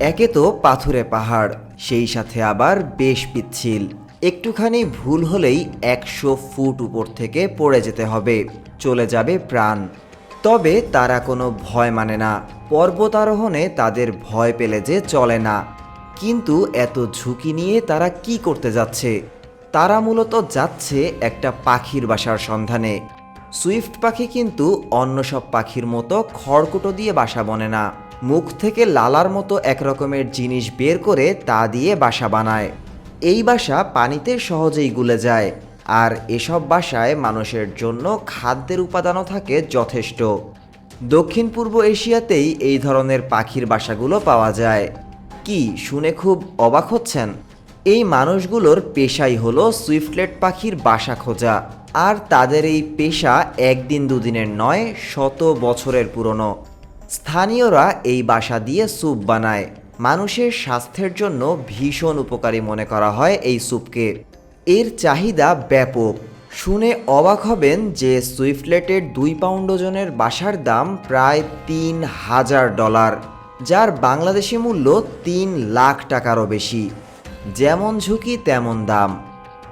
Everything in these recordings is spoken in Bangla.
একে তো পাথুরে পাহাড়, সেই সাথে আবার বেশ পিচ্ছিল। একটুখানি ভুল হলেই একশো ফুট উপর থেকে পড়ে যেতে হবে, চলে যাবে প্রাণ। তবে তারা কোনো ভয় মানে না, পর্বতারোহণে তাদের ভয় পেলে যে চলে না। কিন্তু এত ঝুঁকি নিয়ে তারা কি করতে যাচ্ছে? তারা মূলত যাচ্ছে একটা পাখির বাসার সন্ধানে। সুইফট পাখি কিন্তু অন্য সব পাখির মতো খড়কুটো দিয়ে বাসা বনে না। মুখ থেকে লালার মতো এক রকমের জিনিস বের করে তা দিয়ে বাসা বানায়। এই বাসা পানিতে সহজেই গুলে যায়। আর এসব বাসায় মানুষের জন্য খাদ্যের উপাদানও থাকে যথেষ্ট। দক্ষিণ পূর্ব এশিয়াতেই এই ধরনের পাখির বাসাগুলো পাওয়া যায়। কি শুনে খুব অবাক হচ্ছেন? এই মানুষগুলোর পেশাই হলো সুইফটলেট পাখির বাসা খোঁজা। আর তাদের এই পেশা একদিন দুদিনের নয়, শত বছরের পুরনো। স্থানীয়রা এই বাসা দিয়ে স্যুপ বানায়। মানুষের স্বাস্থ্যের জন্য ভীষণ উপকারী মনে করা হয় এই স্যুপকে। এর চাহিদা ব্যাপক। শুনে অবাক হবেন যে সুইফটলেটের দুই পাউন্ড ওজনের বাসার দাম প্রায় তিন হাজার ডলার, যার বাংলাদেশি মূল্য তিন লাখ টাকারও বেশি। যেমন ঝুঁকি, তেমন দাম।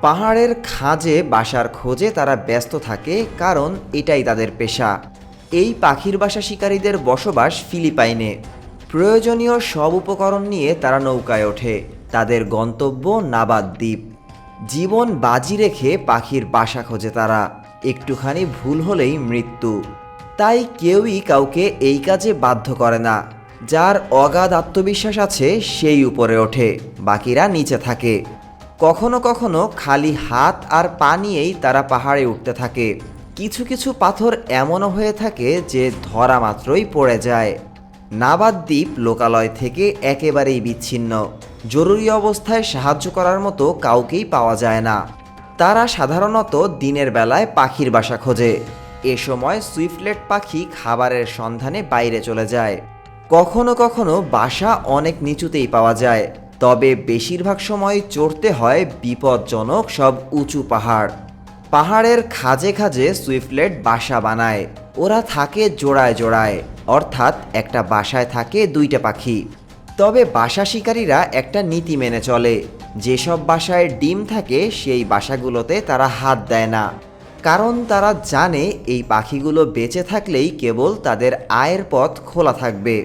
পাহাড়ের খাঁজে বাসার খোঁজে তারা ব্যস্ত থাকে, কারণ এটাই তাদের পেশা। এই পাখির বাসা শিকারীদের বসবাস ফিলিপাইনে। প্রয়োজনীয় সব উপকরণ নিয়ে তারা নৌকায় ওঠে। তাদের গন্তব্য নাবাদ দ্বীপ। জীবন বাজি রেখে পাখির বাসা খোঁজে তারা। একটুখানি ভুল হলেই মৃত্যু। তাই কেউই কাউকে এই কাজে বাধ্য করে না। যার অগাধ আত্মবিশ্বাস আছে, সেই উপরে ওঠে। বাকিরা নিচে থাকে। কখনো কখনো খালি হাত আর পা নিয়েই তারা পাহাড়ে উঠতে থাকে। কিছু কিছু পাথর এমনও হয়ে থাকে যে ধরা মাত্রই পড়ে যায়। নাবাদ দ্বীপ লোকালয় থেকে একেবারেই বিচ্ছিন্ন। জরুরি অবস্থায় সাহায্য করার মতো কাউকেই পাওয়া যায় না। তারা সাধারণত দিনের বেলায় পাখির বাসা খোঁজে। এ সময় সুইফটলেট পাখি খাবারের সন্ধানে বাইরে চলে যায়। কখনো কখনো বাসা অনেক নিচুতেই পাওয়া যায়। তবে বেশিরভাগ সময় চড়তে হয় বিপজ্জনক সব উঁচু পাহাড়। পাহাড়ের খাজে খাজে সুইফটলেট বাসা বানায়। ওরা থাকে জোড়ায় জোড়ায়, অর্থাৎ একটা বাসায় থাকে দুইটা পাখি। তবে বাসা শিকারীরা একটা নীতি মেনে চলে, যেসব বাসায় ডিম থাকে সেই বাসাগুলোতে তারা হাত দেয় না। কারণ তারা জানে এই পাখিগুলো বেঁচে থাকলেই কেবল তাদের আয়ের পথ খোলা থাকবে।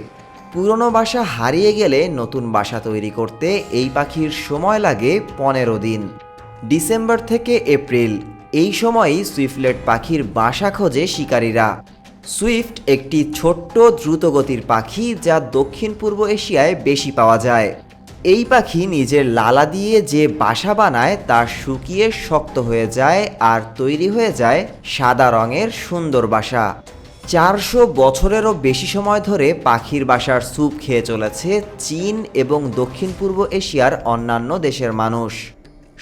পুরনো বাসা হারিয়ে গেলে নতুন বাসা তৈরি করতে এই পাখির সময় লাগে পনেরো দিন। ডিসেম্বর থেকে এপ্রিল এই সময়ই সুইফটলেট পাখির বাসা খোঁজে শিকারীরা। সুইফট একটি ছোট্ট দ্রুতগতির পাখি যা দক্ষিণ পূর্ব এশিয়ায় বেশি পাওয়া যায়। এই পাখি নিজের লালা দিয়ে যে বাসা বানায় তা শুকিয়ে শক্ত হয়ে যায় আর তৈরি হয়ে যায় সাদা রঙের সুন্দর বাসা। চারশো বছরেরও বেশি সময় ধরে পাখির বাসার স্যুপ খেয়ে চলেছে চীন এবং দক্ষিণ পূর্ব এশিয়ার অন্যান্য দেশের মানুষ।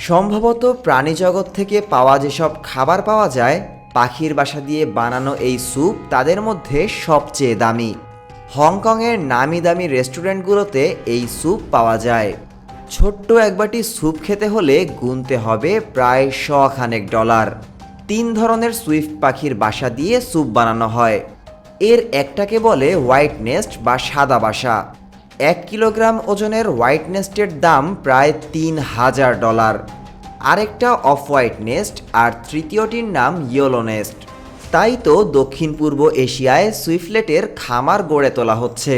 সম্ভবত প্রাণীজগৎ থেকে পাওয়া যেসব খাবার পাওয়া যায়, পাখির বাসা দিয়ে বানানো এই স্যুপ তাদের মধ্যে সবচেয়ে দামি। হংকংয়ের নামি দামি রেস্টুরেন্টগুলোতে এই স্যুপ পাওয়া যায়। ছোট্ট এক বাটি স্যুপ খেতে হলে গুনতে হবে প্রায় শখানেক ডলার। তিন ধরনের সুইফট পাখির বাসা দিয়ে স্যুপ বানানো হয়। এর একটাকে বলে হোয়াইট নেস্ট বা সাদা বাসা। এক কিলোগ্রাম ওজনের হোয়াইট নেস্টের দাম প্রায় তিন হাজার ডলার। আরেকটা অফ হোয়াইট নেস্ট আর তৃতীয়টির নাম ইয়েলো নেস্ট। তাই তো দক্ষিণ পূর্ব এশিয়ায় সুইফলেটের খামার গড়ে তোলা হচ্ছে।